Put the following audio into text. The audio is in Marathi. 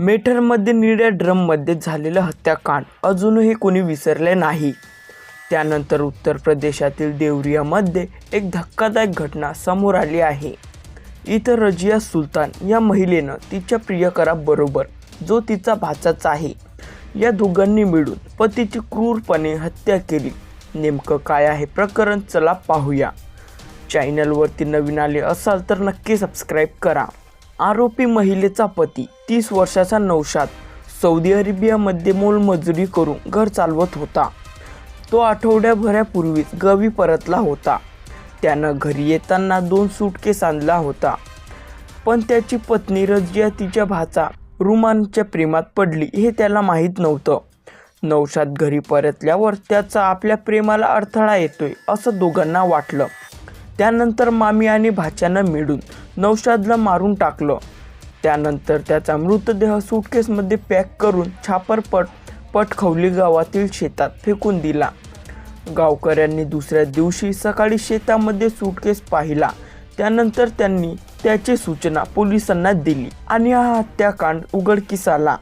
मेठरमध्ये निळ्या ड्रममध्ये झालेलं हत्याकांड. अजूनही कोणी विसरले नाही. त्यानंतर उत्तर प्रदेशातील देवरियामध्ये एक धक्कादायक घटना समोर आली आहे. इथं रजिया सुलतान या महिलेनं तिच्या प्रियकराबरोबर जो तिचा भाचाच आहे या दोघांनी मिळून पतीची क्रूरपणे हत्या केली. नेमकं काय आहे प्रकरण चला पाहूया. चॅनलवरती नवीन आले असाल तर नक्की सबस्क्राईब करा. आरोपी महिलेचा पती तीस वर्षाचा नौशाद. सौदी अरेबियामध्ये मोलमजुरी करून घर चालवत होता. तो आठवड्याभरापूर्वीच गवी परतला होता. त्यानं घरी येताना दोन सुटकेस आणला होता. पण त्याची पत्नी रजिया तिच्या भाचा रुमानच्या प्रेमात पडली हे त्याला माहीत नव्हतं. नौशाद घरी परतल्यावर त्याचा आपल्या प्रेमाला अडथळा येतोय असं दोघांना वाटलं. त्यानंतर मामी आणि भाच्यानं मिळून नौशादला मारून टाकलं. त्यानंतर त्याचा मृतदेह सुटकेसमध्ये पॅक करून छापरपट पटखवली गावातील शेतात फेकून दिला. गावकऱ्यांनी दुसऱ्या दिवशी सकाळी शेतामध्ये सुटकेस पाहिला. त्यानंतर त्यांनी त्याची सूचना पोलिसांना दिली आणि हा हत्याकांड उघडकीस आला.